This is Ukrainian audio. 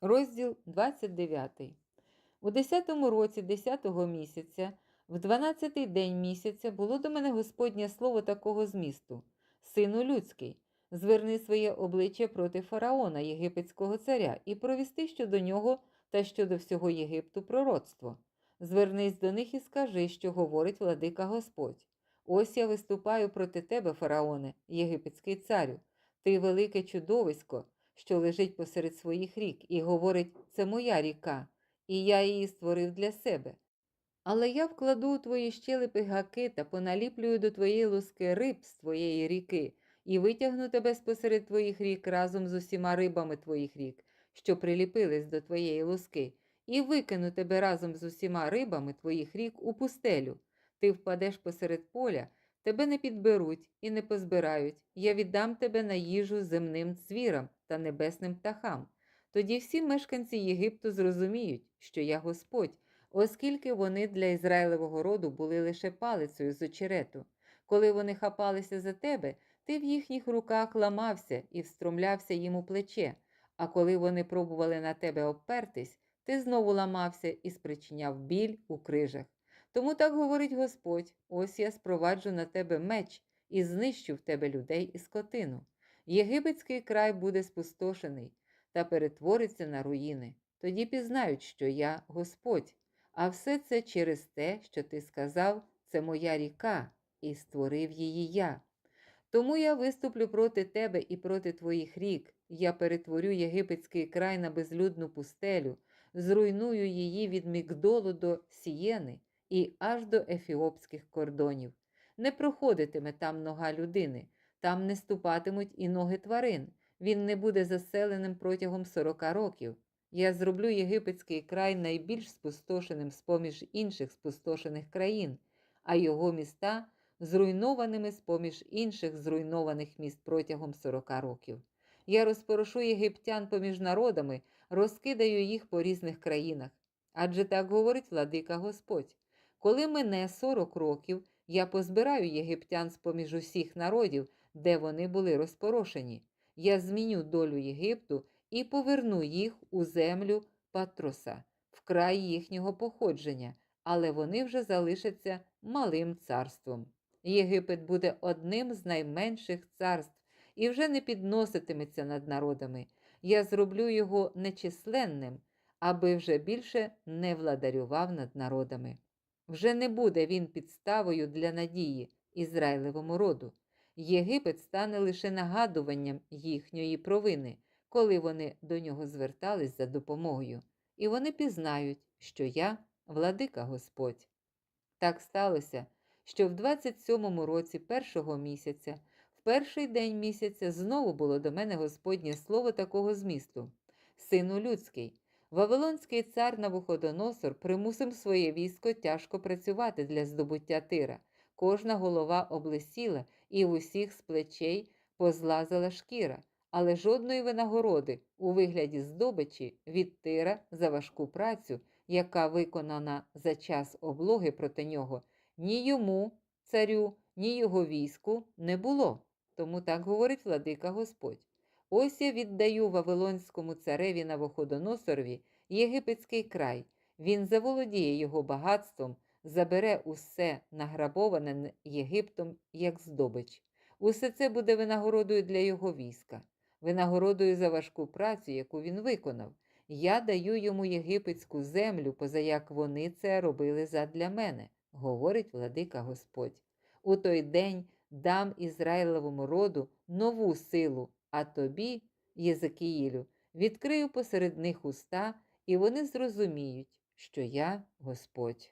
Розділ 29. У 10-му році 10-го місяця, в 12-й день місяця, було до мене Господнє слово такого змісту: Сину людський, зверни своє обличчя проти фараона, єгипетського царя, і провісти щодо нього та щодо всього Єгипту пророцтво. Звернись до них і скажи, що говорить владика Господь. Ось я виступаю проти тебе, фараоне, єгипетський царю. Ти велике чудовисько, що лежить посеред своїх рік, і говорить: це моя ріка, і я її створив для себе. Але я вкладу у твої щелепи гаки та поналіплюю до твоєї луски риб з твоєї ріки, і витягну тебе спосеред твоїх рік разом з усіма рибами твоїх рік, що приліпились до твоєї луски, і викину тебе разом з усіма рибами твоїх рік у пустелю. Ти впадеш посеред поля, тебе не підберуть і не позбирають. Я віддам тебе на їжу земним звірам та небесним птахам. Тоді всі мешканці Єгипту зрозуміють, що я Господь, оскільки вони для Ізраїлевого роду були лише палицею з очерету. Коли вони хапалися за тебе, ти в їхніх руках ламався і встромлявся їм у плече, а коли вони пробували на тебе обпертись, ти знову ламався і спричиняв біль у крижах. Тому так говорить Господь: ось я спроваджу на тебе меч і знищу в тебе людей і скотину. Єгипетський край буде спустошений та перетвориться на руїни. Тоді пізнають, що я Господь, а все це через те, що ти сказав, це моя ріка, і створив її я. Тому я виступлю проти тебе і проти твоїх рік. Я перетворю єгипетський край на безлюдну пустелю, зруйную її від Мігдолу до Сієни і аж до ефіопських кордонів. Не проходитиме там нога людини, там не ступатимуть і ноги тварин. Він не буде заселеним протягом сорока років. Я зроблю єгипетський край найбільш спустошеним з поміж інших спустошених країн, а його міста зруйнованими з поміж інших зруйнованих міст протягом сорока років. Я розпорошу єгиптян поміж народами, розкидаю їх по різних країнах. Адже так говорить владика Господь. Коли мине сорок років, я позбираю єгиптян з поміж усіх народів, де вони були розпорошені. Я зміню долю Єгипту і поверну їх у землю Патроса, в край їхнього походження, але вони вже залишаться малим царством. Єгипет буде одним з найменших царств і вже не підноситиметься над народами. Я зроблю його нечисленним, аби вже більше не владарював над народами. Вже не буде він підставою для надії Ізраїлевому роду. Єгипет стане лише нагадуванням їхньої провини, коли вони до нього звертались за допомогою, і вони пізнають, що я владика Господь. Так сталося, що в 27-му році першого місяця, в перший день місяця, знову було до мене Господнє слово такого змісту: Сину людський, Вавилонський цар Навуходоносор примусив своє військо тяжко працювати для здобуття тира. Кожна голова облесіла, і в усіх з плечей позлазила шкіра, але жодної винагороди у вигляді здобичі від тира за важку працю, яка виконана за час облоги проти нього, ні йому, царю, ні його війську не було. Тому так говорить владика Господь. Ось я віддаю Вавилонському цареві Навуходоносорові єгипетський край. Він заволодіє його багатством, забере усе награбоване Єгиптом як здобич. Усе це буде винагородою для його війська, винагородою за важку працю, яку він виконав. Я даю йому єгипетську землю, позаяк вони це робили задля мене, говорить владика Господь. У той день дам Ізраїлевому роду нову силу, а тобі, Єзекіїлю, відкрию посеред них уста, і вони зрозуміють, що я Господь.